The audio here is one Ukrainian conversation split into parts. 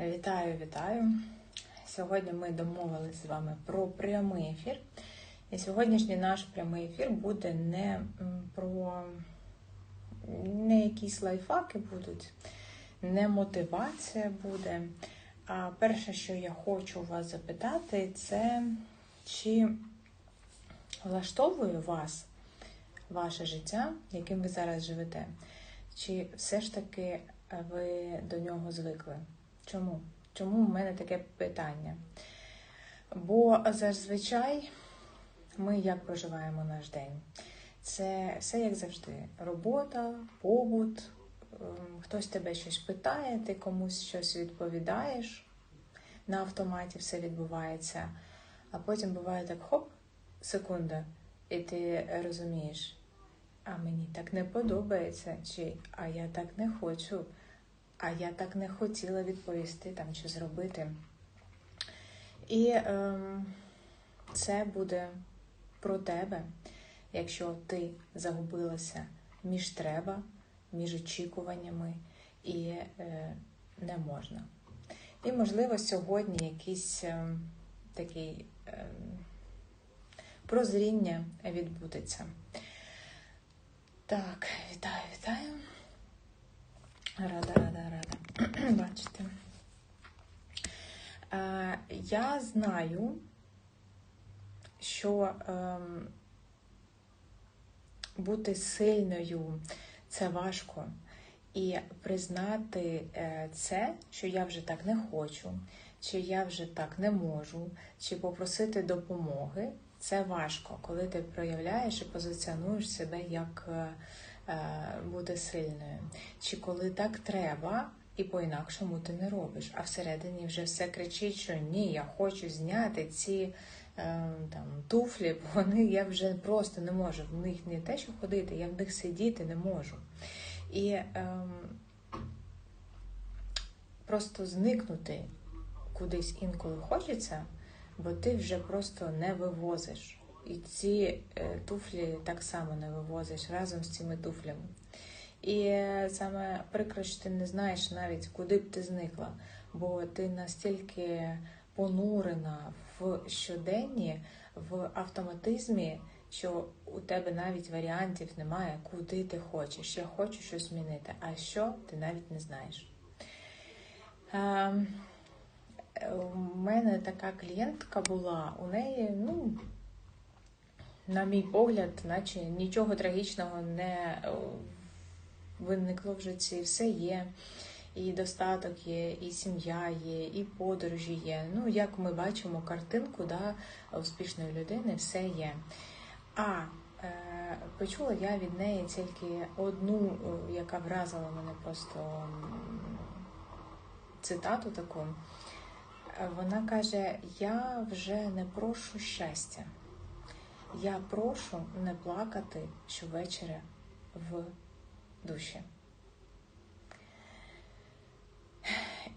Вітаю, вітаю! Сьогодні ми домовились з вами про прямий ефір. І сьогоднішній наш прямий ефір буде не про не якісь лайфхаки будуть, не мотивація буде. А перше, що я хочу вас запитати, це чи влаштовує вас ваше життя, яким ви зараз живете? Чи все ж таки ви до нього звикли? Чому? Чому в мене таке питання? Бо зазвичай ми як проживаємо наш день? Це все як завжди: робота, побут, ем, хтось тебе щось питає, ти комусь щось відповідаєш. На автоматі все відбувається. А потім буває так: хоп, секунда, і ти розумієш, а мені так не подобається, чи а я так не хочу, а я так не хотіла відповісти там чи зробити. І ем, це буде про тебе, якщо ти загубилася між треба, між очікуваннями і е, не можна. І, можливо, сьогодні якийсь е, такий е, прозріння відбудеться. Так, вітаю, вітаю. Рада, рада, рада. Бачите. Е, я знаю, що е, бути сильною це важко. І признати е, це, що я вже так не хочу, чи я вже так не можу, чи попросити допомоги, це важко, коли ти проявляєш і позиціонуєш себе як е, бути сильною. Чи коли так треба, і по-інакшому ти не робиш. А всередині вже все кричить, що ні, я хочу зняти ці е, там туфлі, бо вони я вже просто не можу. В них не те, що ходити, я в них сидіти не можу. І е, просто зникнути кудись інколи хочеться, бо ти вже просто не вивозиш. І ці е, туфлі так само не вивозиш разом з цими туфлями. І саме прикро, що ти не знаєш навіть, куди б ти зникла, бо ти настільки понурена в щоденні, в автоматизмі, що у тебе навіть варіантів немає, куди ти хочеш. Я хочу щось змінити, а що ти навіть не знаєш. У мене така клієнтка була, у неї, ну, на мій погляд, наче нічого трагічного не виникло в житті, все є. І достаток є, і сім'я є, і подорожі є. Ну, як ми бачимо картинку да, успішної людини, все є. А е, почула я від неї тільки одну, яка вразила мене просто цитату таку. Вона каже: Я вже не прошу щастя, я прошу не плакати щовечора в душі.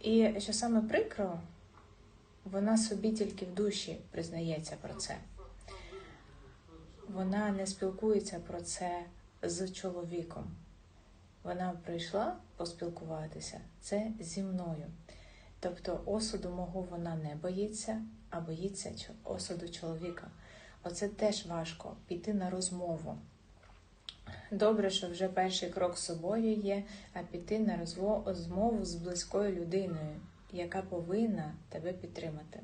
І що саме прикро, вона собі тільки в душі признається про це. Вона не спілкується про це з чоловіком. Вона прийшла поспілкуватися це зі мною. Тобто осуду мого вона не боїться, а боїться осуду чоловіка. Оце теж важко піти на розмову. Добре, що вже перший крок з собою є, а піти на розмову з близькою людиною, яка повинна тебе підтримати.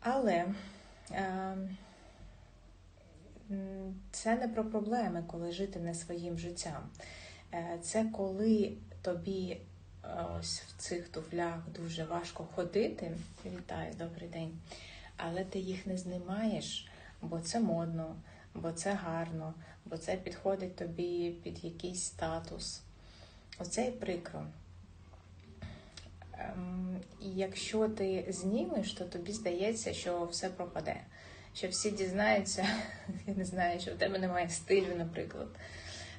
Але е, це не про проблеми, коли жити не своїм життям. Е, це коли тобі е, ось в цих туфлях дуже важко ходити. Вітаю, добрий день. Але ти їх не знімаєш, бо це модно, бо це гарно, бо це підходить тобі під якийсь статус. Оце і прикро. Ем, і якщо ти знімеш, то тобі здається, що все пропаде. Що всі дізнаються, я не знаю, що в тебе немає стилю, наприклад,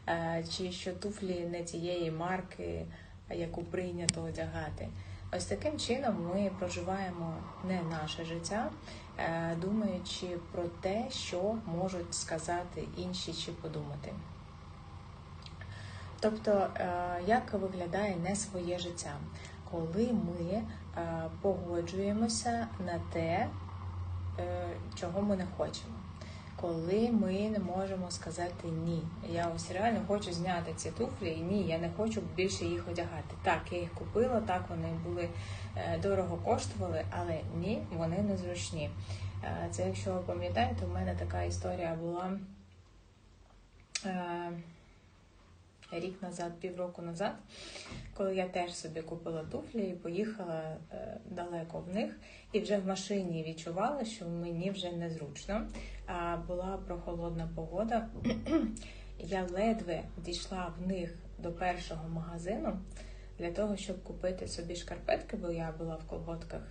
е, чи що туфлі не тієї марки, яку прийнято одягати. Ось таким чином ми проживаємо не наше життя, е, думаючи про те, що можуть сказати інші чи подумати. Тобто, е, як виглядає не своє життя? коли ми е, погоджуємося на те, чого ми не хочемо. Коли ми не можемо сказати ні. Я ось реально хочу зняти ці туфлі, і ні, я не хочу більше їх одягати. Так, я їх купила, так вони були е, дорого коштували, але ні, вони незручні. Це, якщо ви пам'ятаєте, у мене така історія була рік назад, півроку назад, коли я теж собі купила туфлі і поїхала е, далеко в них, і вже в машині відчувала, що мені вже незручно. А була прохолодна погода. Я ледве дійшла в них до першого магазину для того, щоб купити собі шкарпетки, бо я була в колготках,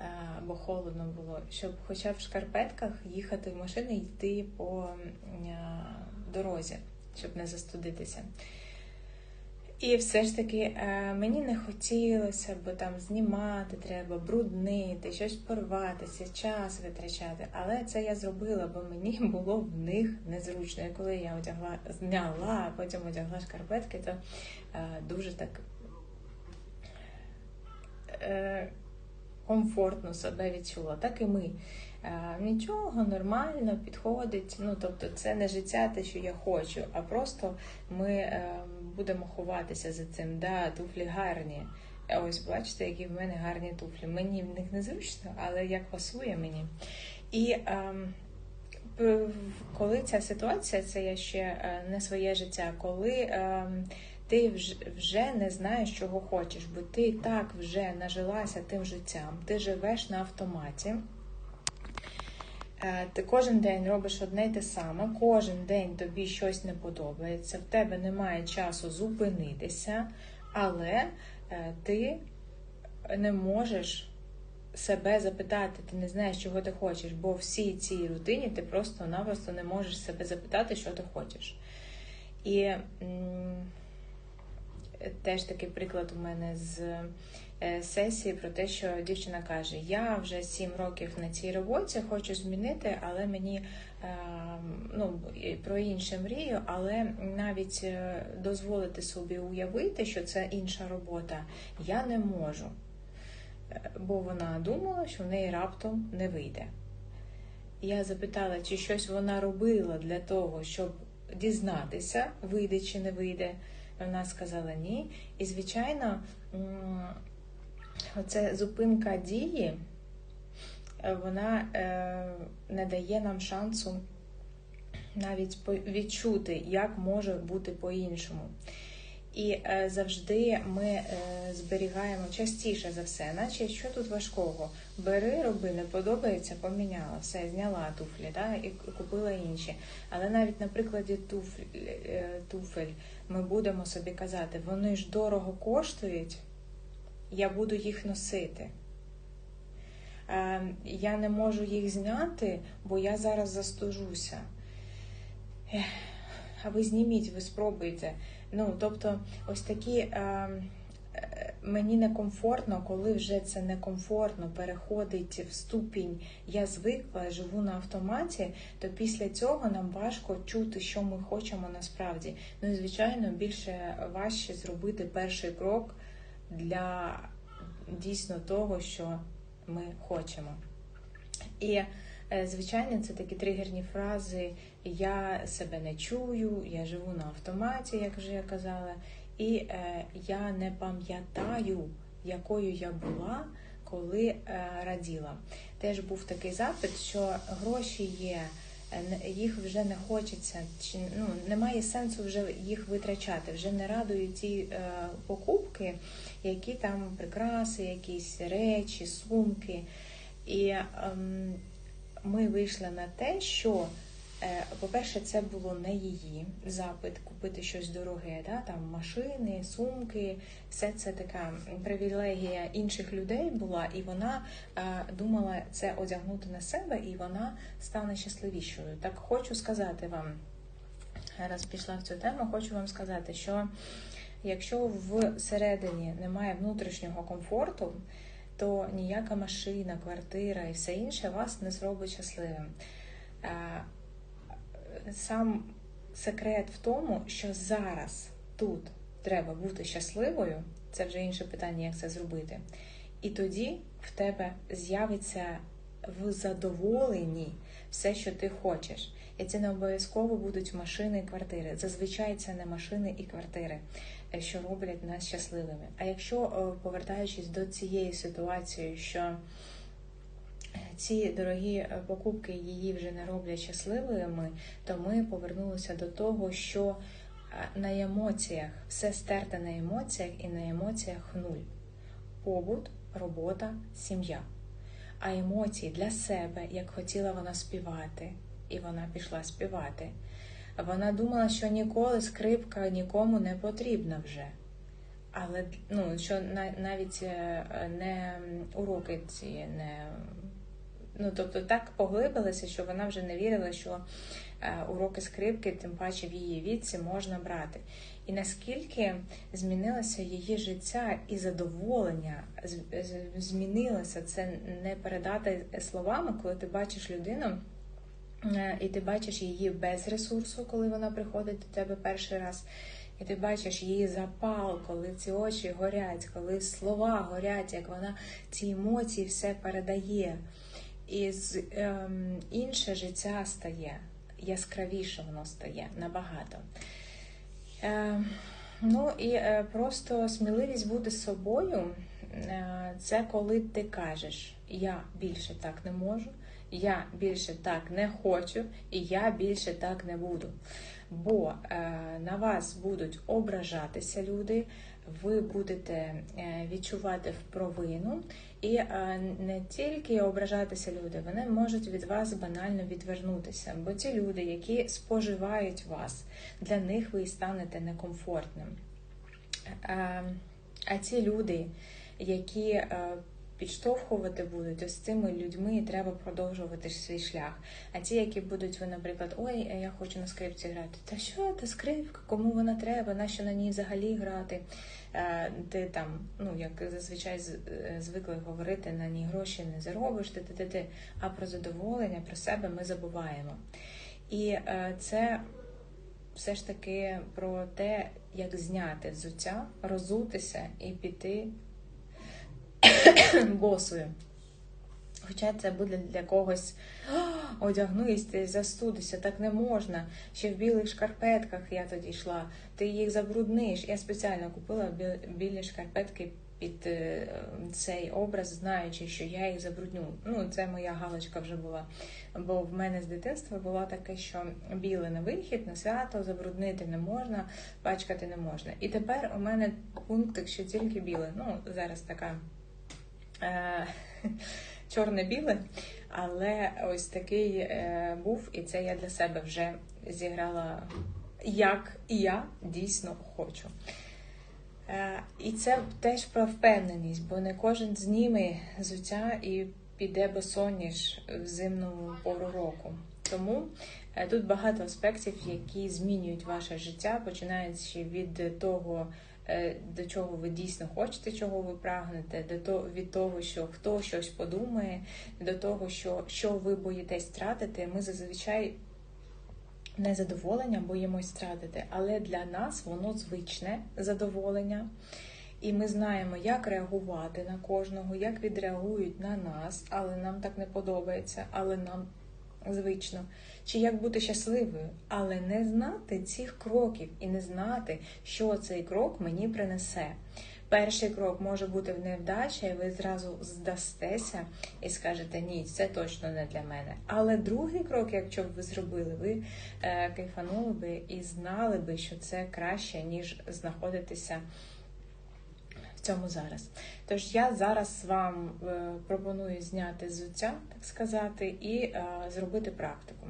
е, бо холодно було, щоб хоча б в шкарпетках їхати в машину і йти по е, дорозі щоб не застудитися. І все ж таки е, мені не хотілося, бо там знімати треба, бруднити, щось порватися, час витрачати. Але це я зробила, бо мені було в них незручно. І коли я одягла, зняла, а потім одягла шкарпетки, то е, дуже так е, комфортно себе відчула. Так і ми. Е, нічого нормально підходить. Ну тобто, це не життя, те, що я хочу, а просто ми е, будемо ховатися за цим. Да, туфлі гарні. Ось бачите, які в мене гарні туфлі. Мені в них незручно, але як пасує мені. І е, коли ця ситуація, це я ще е, не своє життя, коли е, ти вже не знаєш, чого хочеш, бо ти так вже нажилася тим життям, ти живеш на автоматі. Е, ти кожен день робиш одне й те саме, кожен день тобі щось не подобається, в тебе немає часу зупинитися, але е, ти не можеш себе запитати, ти не знаєш, чого ти хочеш, бо всій цій рутині ти просто-напросто не можеш себе запитати, що ти хочеш. І теж такий приклад у мене з Е, сесії про те, що дівчина каже: Я вже сім років на цій роботі, хочу змінити, але мені е, ну, про інше мрію, але навіть е, дозволити собі уявити, що це інша робота, я не можу. Бо вона думала, що в неї раптом не вийде. Я запитала, чи щось вона робила для того, щоб дізнатися, вийде чи не вийде. Вона сказала ні. І, звичайно, оце зупинка дії, е, вона не дає нам шансу навіть відчути, як може бути по-іншому. І е, завжди ми зберігаємо частіше за все, наче що тут важкого. Бери, роби, не подобається, поміняла, все, зняла туфлі да, і купила інші. Але навіть на прикладі туфль, туфель ми будемо собі казати, вони ж дорого коштують я буду їх носити. Е, я не можу їх зняти, бо я зараз застужуся. А ви зніміть, ви спробуйте. Ну, тобто, ось такі е, е, мені некомфортно, коли вже це некомфортно переходить в ступінь, я звикла, живу на автоматі, то після цього нам важко чути, що ми хочемо насправді. Ну і звичайно, більше важче зробити перший крок для дійсно того, що ми хочемо. І, е, звичайно, це такі тригерні фрази Я себе не чую, я живу на автоматі, як вже я казала, і е, я не пам'ятаю, якою я була, коли е, раділа. Теж був такий запит, що гроші є. Е, їх вже не хочеться, чи ну немає сенсу вже їх витрачати. Вже не радують ті е, покупки, які там прикраси, якісь речі, сумки. І е, ми вийшли на те, що Е, по-перше, це було не її запит купити щось дороге, да? там машини, сумки, все це така привілегія інших людей була, і вона е, думала це одягнути на себе, і вона стане щасливішою. Так хочу сказати вам, раз пішла в цю тему, хочу вам сказати, що якщо всередині немає внутрішнього комфорту, то ніяка машина, квартира і все інше вас не зробить щасливим. Сам секрет в тому, що зараз тут треба бути щасливою, це вже інше питання, як це зробити. І тоді в тебе з'явиться в задоволенні все, що ти хочеш. І це не обов'язково будуть машини і квартири. Зазвичай це не машини і квартири, е, що роблять нас щасливими. А якщо е, повертаючись до цієї ситуації, що ці дорогі покупки її вже не роблять щасливими, то ми повернулися до того, що на емоціях все стерте на емоціях і на емоціях нуль. Побут, робота, сім'я. А емоції для себе, як хотіла вона співати, і вона пішла співати. Вона думала, що ніколи скрипка нікому не потрібна вже. Але ну, що навіть е, не уроки ці не. Ну, тобто так поглибилася, що вона вже не вірила, що е, уроки скрипки, тим паче в її віці, можна брати. І наскільки змінилося її життя і задоволення, змінилося це не передати словами, коли ти бачиш людину. Е, і ти бачиш її без ресурсу, коли вона приходить до тебе перший раз. І ти бачиш її запал, коли ці очі горять, коли слова горять, як вона ці емоції все передає. І з, ем, інше життя стає яскравіше воно стає набагато. Е, ну і е, просто сміливість бути собою е, це коли ти кажеш, я більше так не можу я більше так не хочу, і я більше так не буду. Бо е, на вас будуть ображатися люди, ви будете е, відчувати провину, і е, не тільки ображатися люди, вони можуть від вас банально відвернутися. Бо ті люди, які споживають вас, для них ви станете некомфортним. Е, а ті люди, які підштовхувати будуть ось цими людьми, і треба продовжувати свій шлях. А ті, які будуть ви, наприклад, ой, я хочу на скрипці грати. Та що та скрипка? Кому вона треба? Нащо на ній взагалі грати? Е, ти там, ну як зазвичай е, звикли говорити, на ній гроші не заробиш, ти, ти, ти, а про задоволення, про себе ми забуваємо. І е, це. Все ж таки про те, як зняти взуття, розутися і піти босою. Хоча це буде для когось одягнись, застудися, так не можна. Ще в білих шкарпетках я тоді йшла, ти їх забрудниш. Я спеціально купила білі шкарпетки під е, цей образ, знаючи, що я їх забрудню. Ну, це моя галочка вже була. Бо в мене з дитинства була таке, що біле на вихід, на свято, забруднити не можна, пачкати не можна. І тепер у мене пункт, що тільки біле. Ну, зараз така. Е, чорне-біле, але ось такий е, був, і це я для себе вже зіграла, як я дійсно хочу. Е, і це теж про впевненість, бо не кожен зніме зуття і піде босоніж в зимну пору року. Тому тут багато аспектів, які змінюють ваше життя, починаючи від того. Е, до чого ви дійсно хочете, чого ви прагнете, до того, від того, що хто щось подумає, до того, що що ви боїтесь втратити, ми зазвичай незадоволення боїмось втратити, але для нас воно звичне задоволення. І ми знаємо, як реагувати на кожного, як відреагують на нас, але нам так не подобається, але нам звично, чи як бути щасливою, але не знати цих кроків і не знати, що цей крок мені принесе. Перший крок може бути в невдача, і ви зразу здастеся і скажете, ні, це точно не для мене. Але другий крок, якщо б ви зробили, ви е, кайфанули би і знали би, що це краще, ніж знаходитися цьому зараз. Тож я зараз вам е, пропоную зняти зуття, так сказати, і е, зробити практику.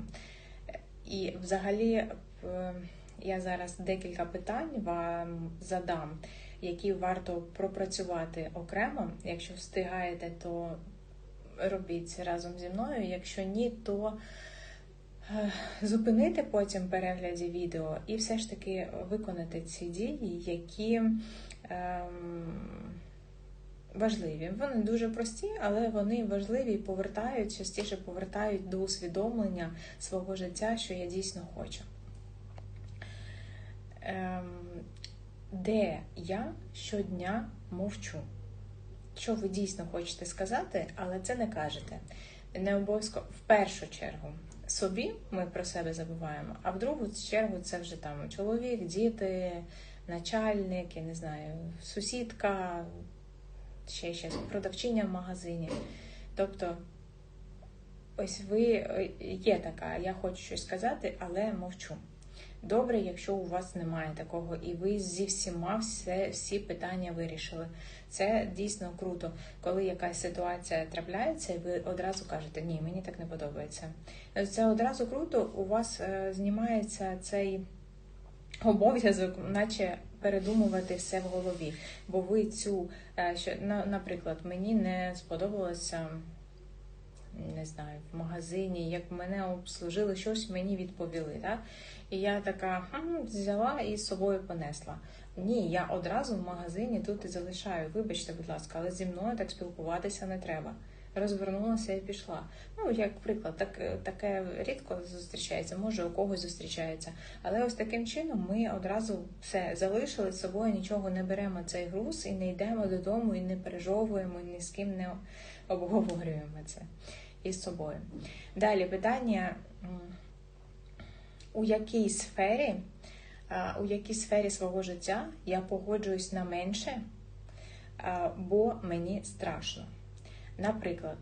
І взагалі е, я зараз декілька питань вам задам, які варто пропрацювати окремо. Якщо встигаєте, то робіть разом зі мною. Якщо ні, то зупинити потім перегляді відео і все ж таки виконати ці дії, які важливі. Вони дуже прості, але вони важливі і повертають, частіше повертають до усвідомлення свого життя, що я дійсно хочу. Ем, де я щодня мовчу. Що ви дійсно хочете сказати, але це не кажете. Не обов'язково в першу чергу собі ми про себе забуваємо, а в другу чергу це вже там чоловік, діти, начальник, я не знаю, сусідка, ще щось, продавчиня в магазині. Тобто, ось ви є така, я хочу щось сказати, але мовчу. Добре, якщо у вас немає такого, і ви зі всіма все, всі питання вирішили. Це дійсно круто, коли якась ситуація трапляється, і ви одразу кажете, ні, мені так не подобається. Це одразу круто, у вас е, знімається цей обов'язок, наче передумувати все в голові. Бо ви цю, е, що, наприклад, мені не сподобалося не знаю, в магазині, як мене обслужили, щось мені відповіли. Так? І я така хм, взяла і з собою понесла. Ні, я одразу в магазині тут і залишаю. Вибачте, будь ласка, але зі мною так спілкуватися не треба. Розвернулася і пішла. Ну, як приклад, так, таке рідко зустрічається, може у когось зустрічається. Але ось таким чином ми одразу все залишили з собою, нічого не беремо цей груз і не йдемо додому, і не пережовуємо, і ні з ким не обговорюємо це із собою. Далі питання, у якій сфері, у якій сфері свого життя я погоджуюсь на менше, бо мені страшно. Наприклад,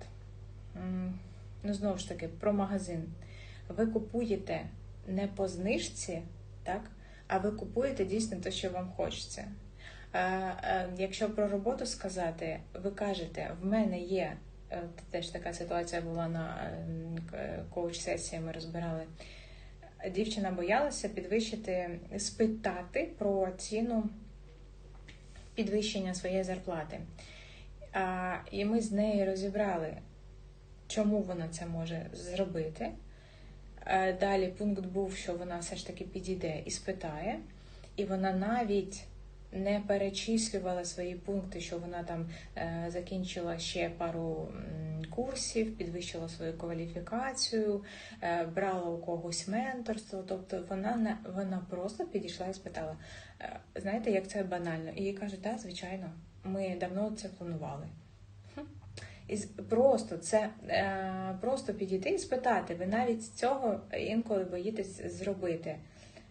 ну знову ж таки, про магазин. Ви купуєте не по знижці, так? а ви купуєте дійсно те, що вам хочеться. Якщо про роботу сказати, ви кажете, в мене є Е, теж така ситуація була на е, коуч-сесії, ми розбирали. Дівчина боялася підвищити, спитати про ціну підвищення своєї зарплати. А, І ми з нею розібрали, чому вона це може зробити. А, далі пункт був, що вона все ж таки підійде і спитає, і вона навіть не перечислювала свої пункти, що вона там е, закінчила ще пару курсів, підвищила свою кваліфікацію, е, брала у когось менторство. Тобто вона не вона просто підійшла і спитала: е, знаєте, як це банально? І їй кажуть, так, звичайно, ми давно це планували. І просто це е, просто підійти і спитати. Ви навіть цього інколи боїтесь зробити.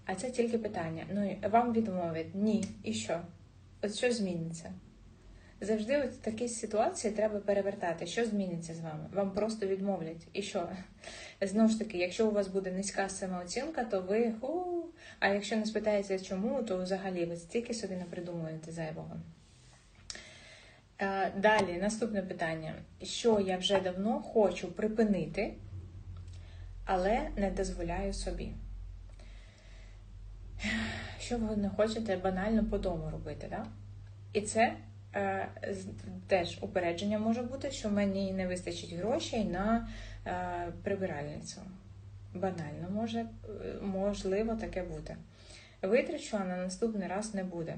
А це тільки питання. Ну, вам відмовять ні. І що? От що зміниться? Завжди в такій ситуації треба перевертати, що зміниться з вами. Вам просто відмовлять. І що? Знову ж таки, якщо у вас буде низька самооцінка, то ви ху. А якщо не спитаєте чому, то взагалі ви стільки собі не придумуєте зайвого. Далі, наступне питання: що я вже давно хочу припинити, але не дозволяю собі що ви не хочете банально по дому робити. Да? І це е, теж упередження може бути, що мені не вистачить грошей на е, прибиральницю. Банально може, е, можливо таке бути. Витрачу, а на наступний раз не буде.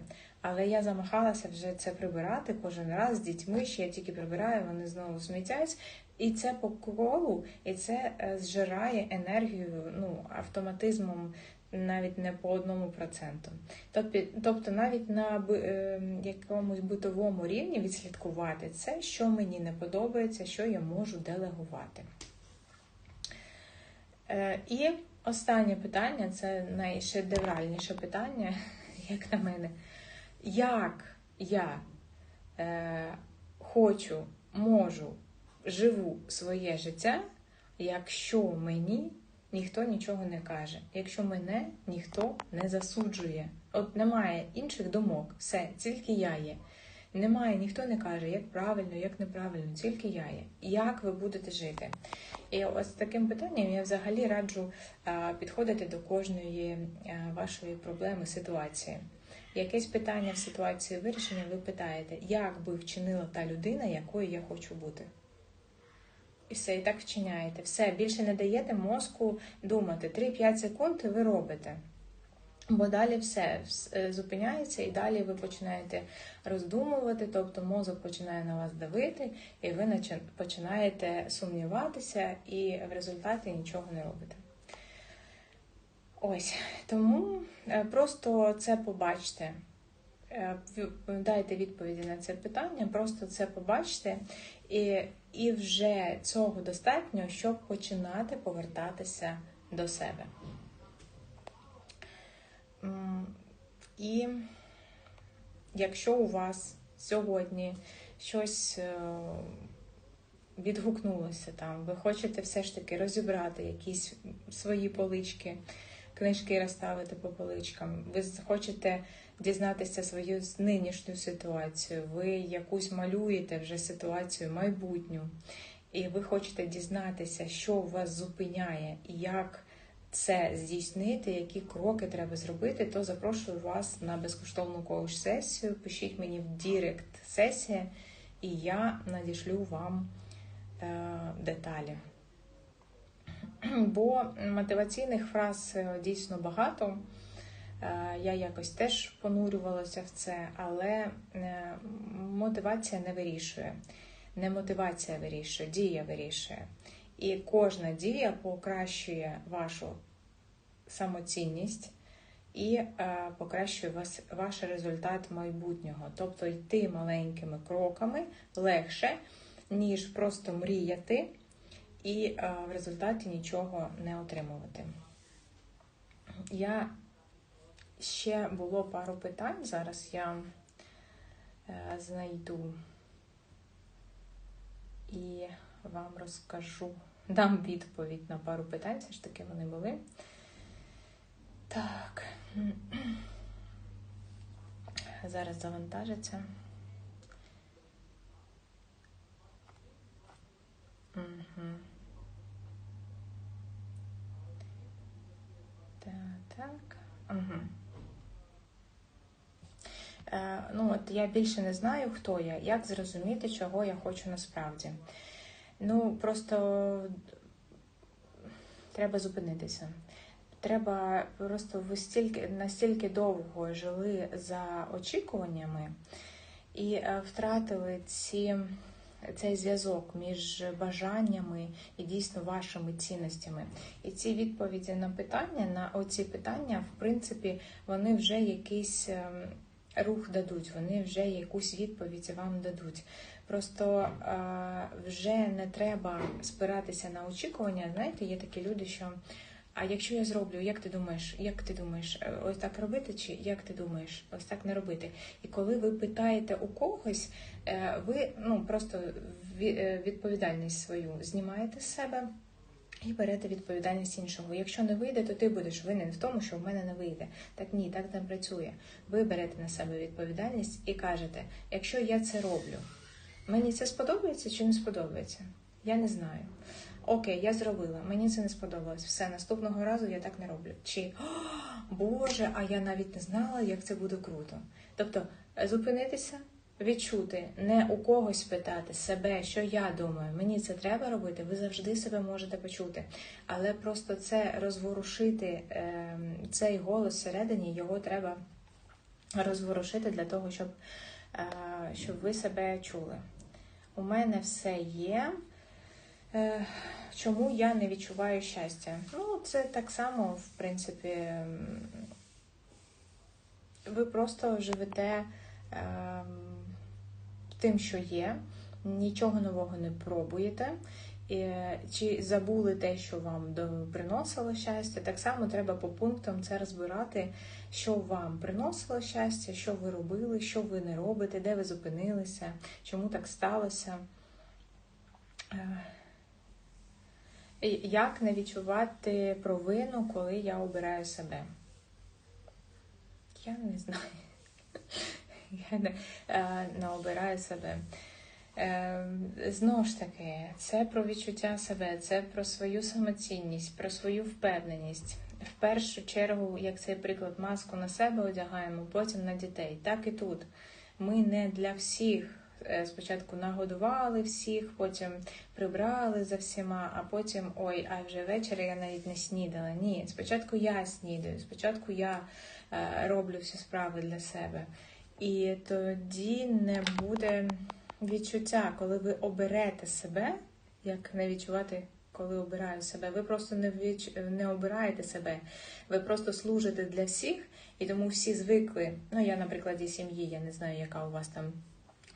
Але я замахалася вже це прибирати кожен раз з дітьми, що я тільки прибираю, вони знову смітять. І це по колу, і це е, зжирає енергію ну, автоматизмом навіть не по одному проценту. Тобто навіть на е, якомусь битовому рівні відслідкувати це, що мені не подобається, що я можу делегувати. Е, і останнє питання це найшедевральніше питання, як на мене. Як я е, хочу, можу, живу своє життя, якщо мені ніхто нічого не каже. Якщо мене ніхто не засуджує, от немає інших думок, все, тільки я є. Немає, ніхто не каже, як правильно, як неправильно, тільки я є. Як ви будете жити? І ось таким питанням я взагалі раджу підходити до кожної вашої проблеми, ситуації. Якесь питання в ситуації вирішення, ви питаєте, як би вчинила та людина, якою я хочу бути. І все, і так вчиняєте. Все, більше не даєте мозку думати. 3-5 секунд і ви робите. Бо далі все е, зупиняється, і далі ви починаєте роздумувати, тобто мозок починає на вас давити, і ви починаєте сумніватися, і в результаті нічого не робите. Ось, тому е, просто це побачте. Е, Дайте відповіді на це питання, просто це побачте, і, і вже цього достатньо, щоб починати повертатися до себе. І якщо у вас сьогодні щось е, відгукнулося там, ви хочете все ж таки розібрати якісь свої полички, книжки розставити по поличкам, ви хочете дізнатися свою нинішню ситуацію, ви якусь малюєте вже ситуацію майбутню, і ви хочете дізнатися, що вас зупиняє і як це здійснити, які кроки треба зробити, то запрошую вас на безкоштовну коуч-сесію. Пишіть мені в Дірект сесія, і я надішлю вам е, деталі. Бо мотиваційних фраз е, дійсно багато. Е, Я якось теж понурювалася в це, але е, мотивація не вирішує. Не мотивація вирішує, дія вирішує. І кожна дія покращує вашу самоцінність і покращує ваш результат майбутнього. Тобто йти маленькими кроками легше, ніж просто мріяти і е, в результаті нічого не отримувати. Я ще було пару питань. Зараз я е, знайду і вам розкажу, дам відповідь на пару питань, все ж таки вони були. Так. Зараз завантажиться. Угу. Так, так. Угу. Е, ну, от я більше не знаю, хто я, як зрозуміти, чого я хочу насправді. Ну, просто треба зупинитися. Треба просто ви стільки настільки довго жили за очікуваннями і е, втратили ці, цей зв'язок між бажаннями і дійсно вашими цінностями. І ці відповіді на питання, на оці питання, в принципі, вони вже якийсь ем, рух дадуть, вони вже якусь відповідь вам дадуть. Просто е, вже не треба спиратися на очікування. Знаєте, є такі люди, що. А якщо я зроблю, як ти думаєш, як ти думаєш, е, ось так робити, чи як ти думаєш, ось так не робити? І коли ви питаєте у когось, е, ви ну просто е, відповідальність свою знімаєте з себе і берете відповідальність іншого. Якщо не вийде, то ти будеш винен в тому, що в мене не вийде. Так ні, так не працює. Ви берете на себе відповідальність і кажете, якщо я це роблю, мені це сподобається чи не сподобається? Я не знаю. Окей, я зробила, мені це не сподобалось. Все, наступного разу я так не роблю. Чи «О, Боже, а я навіть не знала, як це буде круто. Тобто зупинитися, відчути, не у когось питати себе, що я думаю, мені це треба робити, ви завжди себе можете почути. Але просто це розворушити, е, цей голос всередині, його треба розворушити для того, щоб, е, щоб ви себе чули. У мене все є. Е, Чому я не відчуваю щастя? Ну, це так само, в принципі, ви просто живете ем, тим, що є, нічого нового не пробуєте. І, чи забули те, що вам приносило щастя, так само треба по пунктам це розбирати, що вам приносило щастя, що ви робили, що ви не робите, де ви зупинилися, чому так сталося. Як не відчувати провину, коли я обираю себе? Я не знаю. Я не, е, не обираю себе. Е, Знову ж таки, це про відчуття себе, це про свою самоцінність, про свою впевненість. В першу чергу, як цей приклад, маску на себе одягаємо, потім на дітей. Так і тут. Ми не для всіх спочатку нагодували всіх, потім прибрали за всіма, а потім ой, а вже ввечері я навіть не снідала. Ні, спочатку я снідаю, спочатку я е, роблю всі справи для себе. І тоді не буде відчуття, коли ви оберете себе, як не відчувати коли обираю себе. Ви просто не віч... не обираєте себе, ви просто служите для всіх, і тому всі звикли. Ну я на прикладі сім'ї, я не знаю, яка у вас там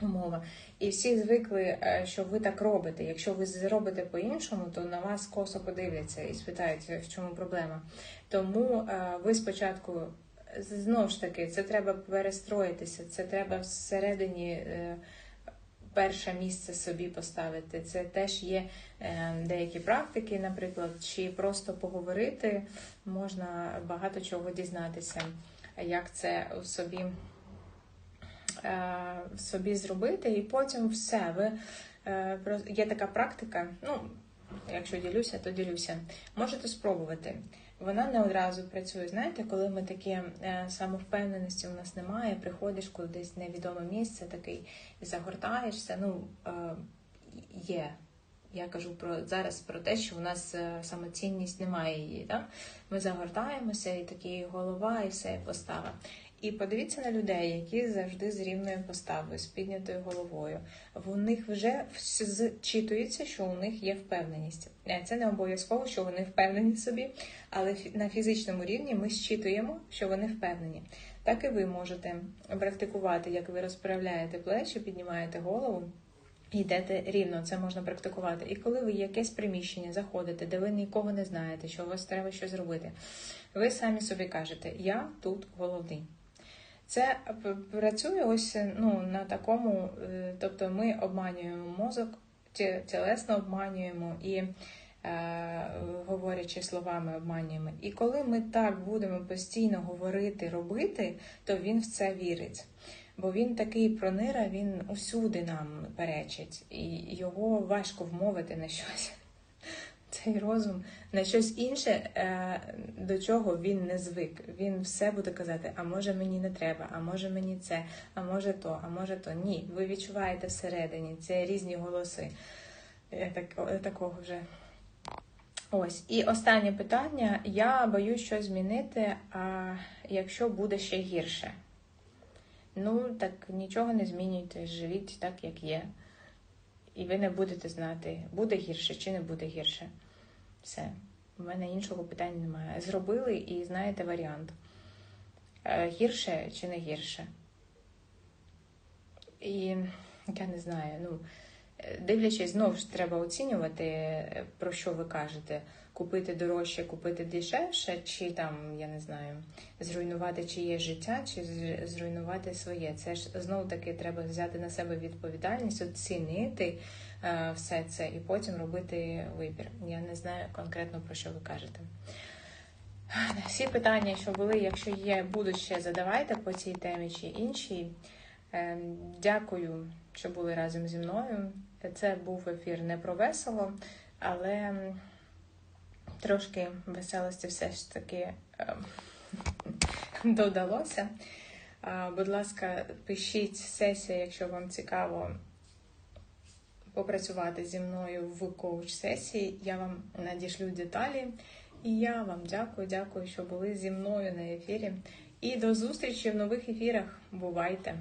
умова. І всі звикли, е, що ви так робите. Якщо ви зробите по-іншому, то на вас косо подивляться і спитають, в чому проблема. Тому е, ви спочатку знову ж таки це треба перестроїтися, це треба всередині. Е, перше місце собі поставити. Це теж є деякі практики, наприклад, чи просто поговорити, можна багато чого дізнатися, як це у собі Е, собі зробити, і потім все. Ви е, Є така практика, ну, якщо ділюся, то ділюся. Можете спробувати. Вона не одразу працює. Знаєте, коли ми такі е, самовпевненості у нас немає, приходиш кудись невідоме місце, такий загортаєшся. Ну, є. Я кажу про зараз про те, що у нас самоцінність немає її. Так? Ми загортаємося, і такі голова, і все, і постава. І подивіться на людей, які завжди з рівною поставою, з піднятою головою. В них вже зчитується, що у них є впевненість. Е, це не обов'язково, що вони впевнені собі, але на фізичному рівні ми зчитуємо, що вони впевнені. Так і ви можете практикувати, як ви розправляєте плечі, піднімаєте голову. Йдете рівно, це можна практикувати. І коли ви якесь приміщення заходите, де ви нікого не знаєте, що у вас треба щось зробити, ви самі собі кажете, я тут головний. Це працює ось ну, на такому, е, тобто ми обманюємо мозок, тілесно обманюємо і, е, говорячи словами, обманюємо. І коли ми так будемо постійно говорити, робити, то він в це вірить. Бо він такий пронира, він усюди нам перечить, і його важко вмовити на щось цей розум на щось інше, е, до чого він не звик. Він все буде казати, а може мені не треба, а може мені це, а може то, а може то. Ні. Ви відчуваєте всередині це різні голоси е, так, такого вже. Ось. І останнє питання. Я боюсь щось змінити, а якщо буде ще гірше. Ну, так нічого не змінюйте, живіть так, як є. І ви не будете знати, буде гірше чи не буде гірше. Все. У мене іншого питання немає. Зробили і знаєте варіант. Е, гірше чи не гірше? І я не знаю, ну, дивлячись, знову ж треба оцінювати, про що ви кажете. Купити дорожче, купити дешевше, чи там, я не знаю, зруйнувати чиє життя, чи зруйнувати своє. Це ж знову таки треба взяти на себе відповідальність, оцінити. Е, все це і потім робити вибір. Я не знаю конкретно про що ви кажете. Всі питання, що були, якщо є, будуть ще задавайте по цій темі чи іншій. Е, дякую, що були разом зі мною. Це був ефір не про весело, але трошки веселості все ж таки е, додалося. Будь ласка, пишіть сесія, якщо вам цікаво попрацювати зі мною в коуч-сесії. Я вам надішлю деталі. І я вам дякую, дякую, що були зі мною на ефірі. І до зустрічі в нових ефірах. Бувайте!